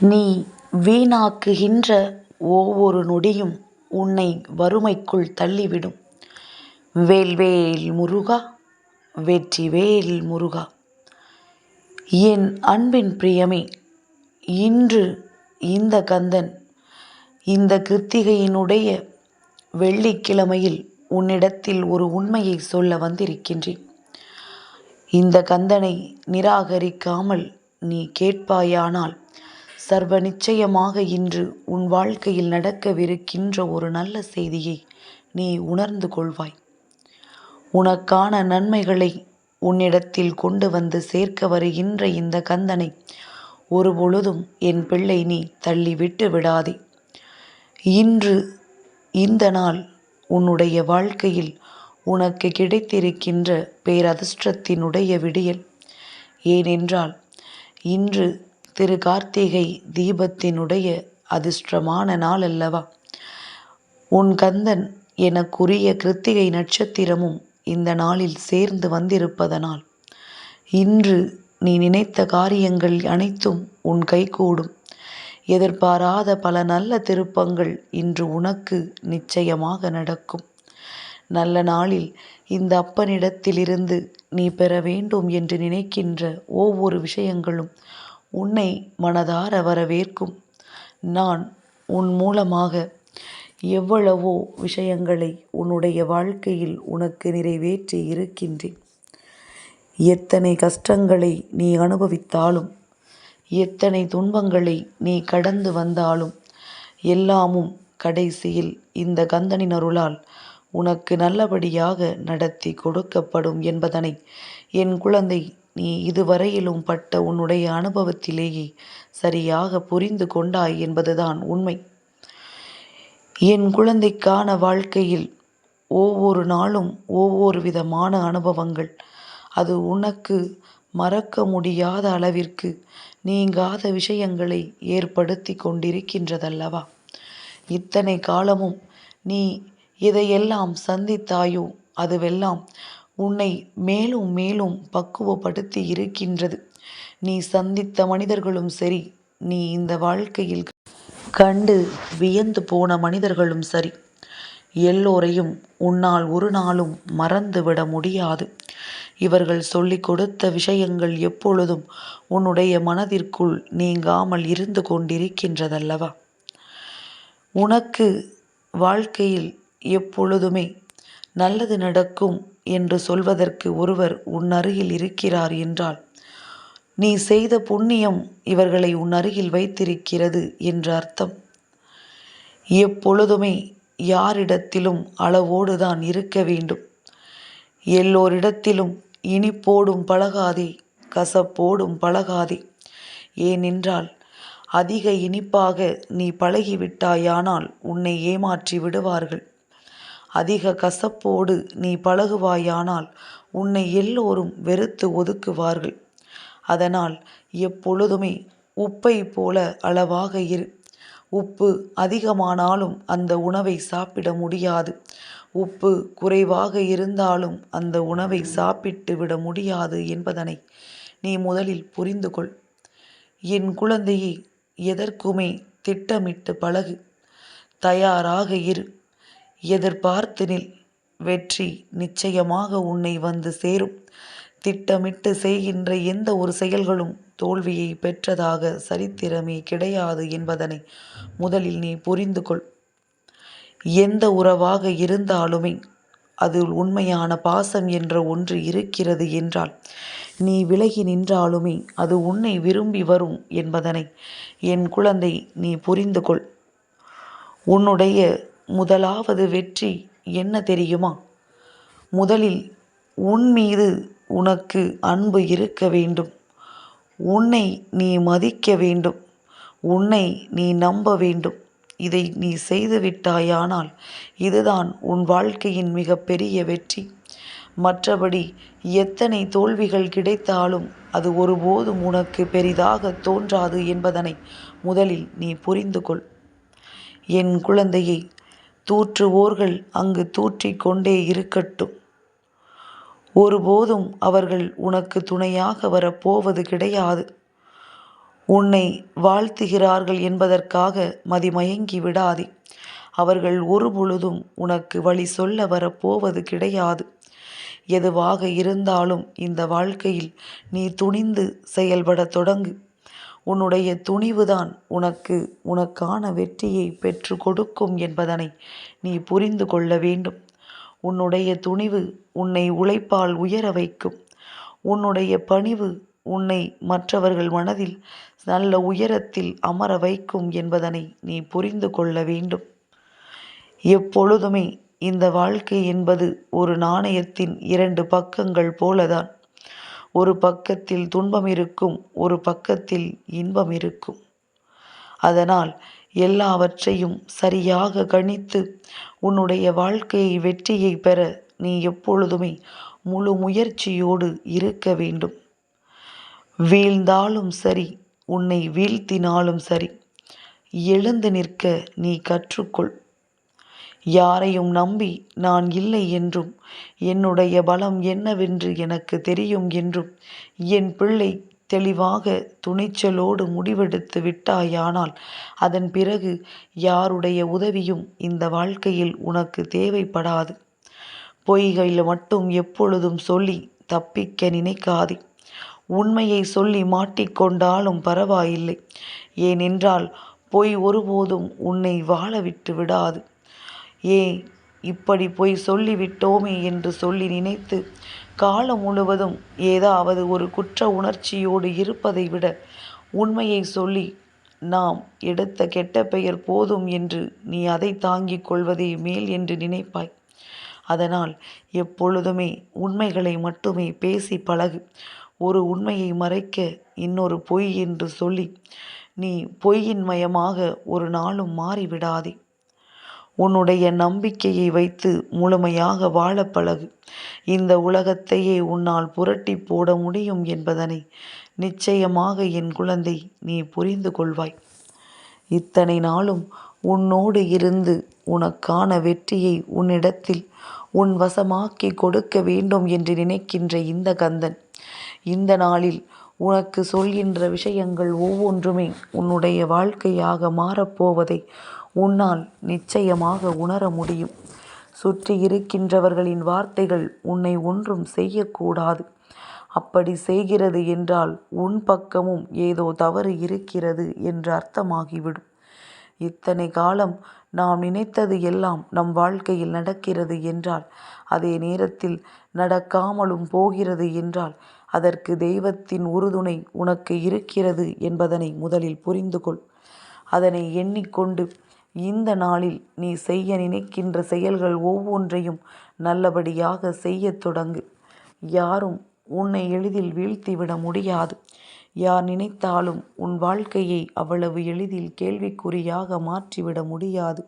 நீ வீணாக்குகின்ற ஒவ்வொரு நொடியும் உன்னை வறுமைக்குள் தள்ளிவிடும். வேல்வேல் முருகா முருகா வெற்றிவேல் முருகா! என் அன்பின் பிரியமே இன்று இந்த கந்தன் இந்த கிருத்திகையினுடைய வெள்ளிக்கிழமையில் உன்னிடத்தில் ஒரு உண்மையை சொல்ல வந்திருக்கின்றேன். இந்த கந்தனை நிராகரிக்காமல் நீ கேட்பாயானால் சர்வ நிச்சயமாக இன்று உன் வாழ்க்கையில் நடக்கவிருக்கின்ற ஒரு நல்ல செய்தியை நீ உணர்ந்து கொள்வாய். உனக்கான நன்மைகளை உன்னிடத்தில் கொண்டு வந்து சேர்க்க வருகின்ற இந்த கந்தனை ஒருபொழுதும் என் பிள்ளை நீ தள்ளிவிட்டு விடாதே. இன்று இந்த நாள் உன்னுடைய வாழ்க்கையில் உனக்கு கிடைத்திருக்கின்ற பேரதிர்ஷ்டத்தினுடைய விடியல். ஏனென்றால் இன்று திரு கார்த்திகை தீபத்தினுடைய அதிர்ஷ்டமான நாள் அல்லவா? உன் கந்தன் எனக்குரிய கிருத்திகை நட்சத்திரமும் இந்த நாளில் சேர்ந்து வந்திருப்பதனால் இன்று நீ நினைத்த காரியங்கள் அனைத்தும் உன் கைகூடும். எதிர்பாராத பல நல்ல திருப்பங்கள் இன்று உனக்கு நிச்சயமாக நடக்கும். நல்ல நாளில் இந்த அப்பனிடத்திலிருந்து நீ பெற வேண்டும் என்று நினைக்கின்ற ஒவ்வொரு விஷயங்களும் உன்னை மனதார வரவேற்கும். நான் உன் மூலமாக எவ்வளவோ விஷயங்களை உன்னுடைய வாழ்க்கையில் உனக்கு நிறைவேற்றி இருக்கின்றேன். எத்தனை கஷ்டங்களை நீ அனுபவித்தாலும் எத்தனை துன்பங்களை நீ கடந்து வந்தாலும் எல்லாமும் கடைசியில் இந்த கந்தனின் அருளால் உனக்கு நல்லபடியாக நடத்தி கொடுக்கப்படும் என்பதனை என் குழந்தை நீ இதுவரையிலும் பட்ட உன்னுடைய அனுபவத்திலேயே சரியாக புரிந்து கொண்டாய் என்பதுதான் உண்மை. என் குழந்தைக்கான வாழ்க்கையில் ஒவ்வொரு நாளும் ஒவ்வொரு விதமான அனுபவங்கள். அது உனக்கு மறக்க முடியாத அளவிற்கு நீங்காத விஷயங்களை ஏற்படுத்தி கொண்டிருக்கின்றதல்லவா? இத்தனை காலமும் நீ இதையெல்லாம் சந்தித்தாயோ அதுவெல்லாம் உன்னை மேலும் மேலும் பக்குவப்படுத்தி இருக்கின்றது. நீ சந்தித்த மனிதர்களும் சரி நீ இந்த வாழ்க்கையில் கண்டு வியந்து போன மனிதர்களும் சரி எல்லோரையும் உன்னால் ஒரு நாளும் மறந்துவிட முடியாது. இவர்கள் சொல்லிக் கொடுத்த விஷயங்கள் எப்பொழுதும் உன்னுடைய மனதிற்குள் நீங்காமல் இருந்து கொண்டிருக்கின்றதல்லவா? உனக்கு வாழ்க்கையில் எப்பொழுதுமே நல்லது நடக்கும் என்று சொல்வதற்கு ஒருவர் உன் அருகில் இருக்கிறார் என்றால் நீ செய்த புண்ணியம் இவர்களை உன் அருகில் வைத்திருக்கிறது என்று அர்த்தம். எப்பொழுதுமே யாரிடத்திலும் அளவோடு தான் இருக்க வேண்டும். எல்லோரிடத்திலும் இனிப்போடும் பழகாதே கசப்போடும் பழகாதே. ஏனென்றால் அதிக இனிப்பாக நீ பழகிவிட்டாயானால் உன்னை ஏமாற்றி விடுவார்கள். அதிக கசப்போடு நீ பழகுவாயானால் உன்னை எல்லோரும் வெறுத்து ஒதுக்குவார்கள். அதனால் எப்பொழுதுமே உப்பைப் போல அளவாக இரு. உப்பு அதிகமானாலும் அந்த உணவை சாப்பிட முடியாது. உப்பு குறைவாக இருந்தாலும் அந்த உணவை சாப்பிட்டு விட முடியாது என்பதனை நீ முதலில் புரிந்து கொள். என் குழந்தையை எதற்குமே திட்டமிட்டு பழகு. தயாராக இரு. எதிர்பார்த்து நில். வெற்றி நிச்சயமாக உன்னை வந்து சேரும். திட்டமிட்டு செய்கின்ற எந்த ஒரு செயல்களும் தோல்வியை பெற்றதாக சரித்திரமே கிடையாது என்பதனை முதலில் நீ புரிந்து கொள். எந்த உறவாக இருந்தாலுமே அதில் உண்மையான பாசம் என்ற ஒன்று இருக்கிறது என்றால் நீ விலகி நின்றாலுமே அது உன்னை விரும்பி வரும் என்பதனை என் குழந்தை நீ புரிந்து கொள். உன்னுடைய முதலாவது வெற்றி என்ன தெரியுமா? முதலில் உன் மீது உனக்கு அன்பு இருக்க வேண்டும். உன்னை நீ மதிக்க வேண்டும். உன்னை நீ நம்ப வேண்டும். இதை நீ செய்துவிட்டாயானால் இதுதான் உன் வாழ்க்கையின் மிகப்பெரிய வெற்றி. மற்றபடி எத்தனை தோல்விகள் கிடைத்தாலும் அது ஒருபோதும் உனக்கு பெரிதாகத் தோன்றாது என்பதனை முதலில் நீ புரிந்து கொள். என் குழந்தையை தூற்றுவோர்கள் அங்கு தூற்றிக் கொண்டே இருக்கட்டும். ஒருபோதும் அவர்கள் உனக்கு துணையாக வரப்போவது கிடையாது. உன்னை வாழ்த்துகிறார்கள் என்பதற்காக மதிமயங்கி விடாதே அவர்கள் ஒருபொழுதும் உனக்கு வழி சொல்ல வரப்போவது கிடையாது எதுவாக இருந்தாலும் இந்த வாழ்க்கையில் நீ துணிந்து செயல்படத் தொடங்கு உன்னுடைய துணிவுதான் உனக்கு உனக்கான வெற்றியை பெற்று கொடுக்கும் என்பதனை நீ புரிந்து கொள்ள வேண்டும். உன்னுடைய துணிவு உன்னை உழைப்பால் உயர வைக்கும். உன்னுடைய பணிவு உன்னை மற்றவர்கள் மனதில் நல்ல உயரத்தில் அமர வைக்கும் என்பதனை நீ புரிந்து கொள்ள வேண்டும். எப்பொழுதுமே இந்த வாழ்க்கை என்பது ஒரு நாணயத்தின் இரண்டு பக்கங்கள் போலதான். ஒரு பக்கத்தில் துன்பம் இருக்கும் ஒரு பக்கத்தில் இன்பம் இருக்கும். அதனால் எல்லாவற்றையும் சரியாக கணித்து உன்னுடைய வாழ்க்கையை வெற்றியை பெற நீ எப்பொழுதுமே முழு முயற்சியோடு இருக்க வேண்டும். வீழ்ந்தாலும் சரி உன்னை வீழ்த்தினாலும் சரி எழுந்து நிற்க நீ கற்றுக்கொள். யாரையும் நம்பி நான் இல்லை என்றும். என்னுடைய பலம் என்னவென்று எனக்கு தெரியும் என்றும். என் பிள்ளை தெளிவாக துணிச்சலோடு முடிவெடுத்து விட்டாயானால் அதன் பிறகு யாருடைய உதவியும் இந்த வாழ்க்கையில் உனக்கு தேவைப்படாது. பொய்களில் மட்டும் எப்பொழுதும் சொல்லி தப்பிக்க நினைக்காதே. உண்மையை சொல்லி மாட்டிக்கொண்டாலும் பரவாயில்லை. ஏனென்றால் பொய் ஒருபோதும் உன்னை வாழ விட்டு விடாது. ஏ இப்படி பொய் சொல்லிவிட்டோமே என்று சொல்லி நினைத்து காலம் முழுவதும் ஏதாவது ஒரு குற்ற உணர்ச்சியோடு இருப்பதை விட உண்மையை சொல்லி நாம் எடுத்த கெட்ட பெயர் போதும் என்று நீ அதை தாங்கிக் கொள்வதே மேல் என்று நினைப்பாய். அதனால் எப்பொழுதுமே உண்மைகளை மட்டுமே பேசி பழகு. ஒரு உண்மையை மறைக்க இன்னொரு பொய் என்று சொல்லி நீ பொய்யின் மயமாக ஒரு நாளும் மாறிவிடாதே. உன்னுடைய நம்பிக்கையை வைத்து முழுமையாக வாழ பழகு. இந்த உலகத்தையே உன்னால் புரட்டி போட முடியும் என்பதனை நிச்சயமாக என் குழந்தை நீ புரிந்து கொள்வாய். இத்தனை நாளும் உன்னோடு இருந்து உனக்கான வெற்றியை உன்னிடத்தில் உன் வசமாக்கி கொடுக்க வேண்டும் என்று நினைக்கின்ற இந்த கந்தன் இந்த நாளில் உனக்கு சொல்கின்ற விஷயங்கள் ஒவ்வொன்றுமே உன்னுடைய வாழ்க்கையாக மாறப்போவதை உன்னால் நிச்சயமாக உணர முடியும். சுற்றி இருக்கின்றவர்களின் வார்த்தைகள் உன்னை ஒன்றும் செய்யக்கூடாது. அப்படி செய்கிறது என்றால் உன் பக்கமும் ஏதோ தவறு இருக்கிறது என்று அர்த்தமாகிவிடும். இத்தனை காலம் நாம் நினைத்தது எல்லாம் நம் வாழ்க்கையில் நடக்கிறது என்றால் அதே நேரத்தில் நடக்காமலும் போகிறது என்றால் அதற்கு தெய்வத்தின் உறுதுணை உனக்கு இருக்கிறது என்பதனை முதலில் புரிந்து கொள் அதனை எண்ணிக்கொண்டு இந்த நாளில் நீ செய்ய நினைக்கின்ற செயல்கள் ஒவ்வொன்றையும் நல்லபடியாக செய்யத் தொடங்கு. யாரும் உன்னை எளிதில் வீழ்த்திவிட முடியாது. யார் நினைத்தாலும் உன் வாழ்க்கையை அவ்வளவு எளிதில் கேள்விக்குறியாக மாற்றிவிட முடியாது.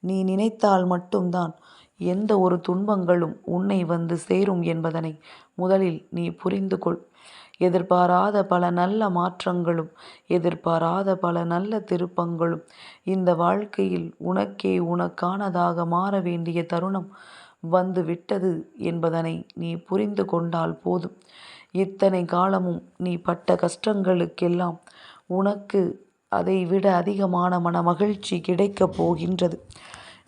நீ நினைத்தால் மட்டும்தான் எந்த ஒரு துன்பங்களும் உன்னை வந்து சேரும் என்பதனை முதலில் நீ புரிந்து கொள் எதிர்பாராத பல நல்ல மாற்றங்களும் எதிர்பாராத பல நல்ல திருப்பங்களும். இந்த வாழ்க்கையில் உனக்கே உனக்கானதாக மாற வேண்டிய தருணம் வந்து விட்டது என்பதனை நீ புரிந்து கொண்டால் போதும். இத்தனை காலமும் நீ பட்ட கஷ்டங்களுக்கெல்லாம் உனக்கு அதை விட அதிகமான மன மகிழ்ச்சி கிடைக்கப் போகின்றது.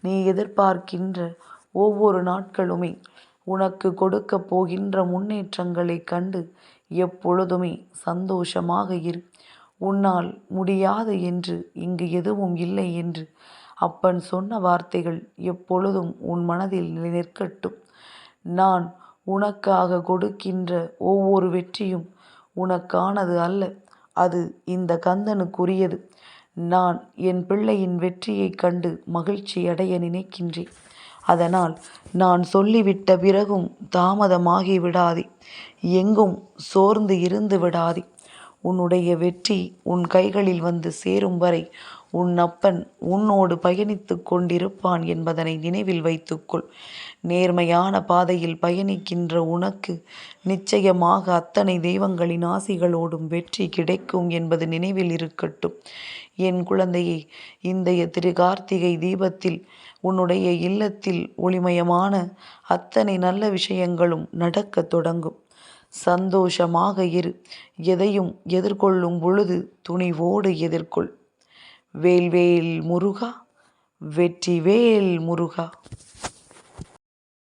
நீ எதிர்பார்க்கின்ற ஒவ்வொரு நாட்களுமே உனக்கு கொடுக்க போகின்ற முன்னேற்றங்களைக் கண்டு எப்பொழுதுமே சந்தோஷமாக இரு. உன்னால் முடியாது என்று இங்கு எதுவும் இல்லை என்று அப்பன் சொன்ன வார்த்தைகள் எப்பொழுதும் உன் மனதில் நிற்கட்டும் நான் உனக்காக கொடுக்கின்ற ஒவ்வொரு வெற்றியும் உனக்கானது அல்ல. அது இந்த கந்தனுக்குரியது. நான் என் பிள்ளையின் வெற்றியைக் கண்டு மகிழ்ச்சி அடைய நினைக்கின்றேன். அதனால் நான் சொல்லிவிட்ட பிறகும் தாமதமாகி விடாதே. எங்கும் சோர்ந்து இருந்து விடாதே. உன்னுடைய வெற்றி உன் கைகளில் வந்து சேரும் வரை உன் அப்பன் உன்னோடு பயணித்து கொண்டிருப்பான் என்பதனை நினைவில் வைத்துக்கொள். நேர்மையான பாதையில் பயணிக்கின்ற உனக்கு நிச்சயமாக அத்தனை தெய்வங்களின் ஆசிகளோடும் வெற்றி கிடைக்கும் என்பது நினைவில் இருக்கட்டும். என் குழந்தையை இந்த திரு கார்த்திகை தீபத்தில் உன்னுடைய இல்லத்தில் ஒளிமயமான அத்தனை நல்ல விஷயங்களும் நடக்கத் தொடங்கும். சந்தோஷமாக இரு எதையும் எதிர்கொள்ளும் பொழுது துணிவோடு எதிர்கொள். வேல்வேல் முருகா வெற்றிவேல் முருகா.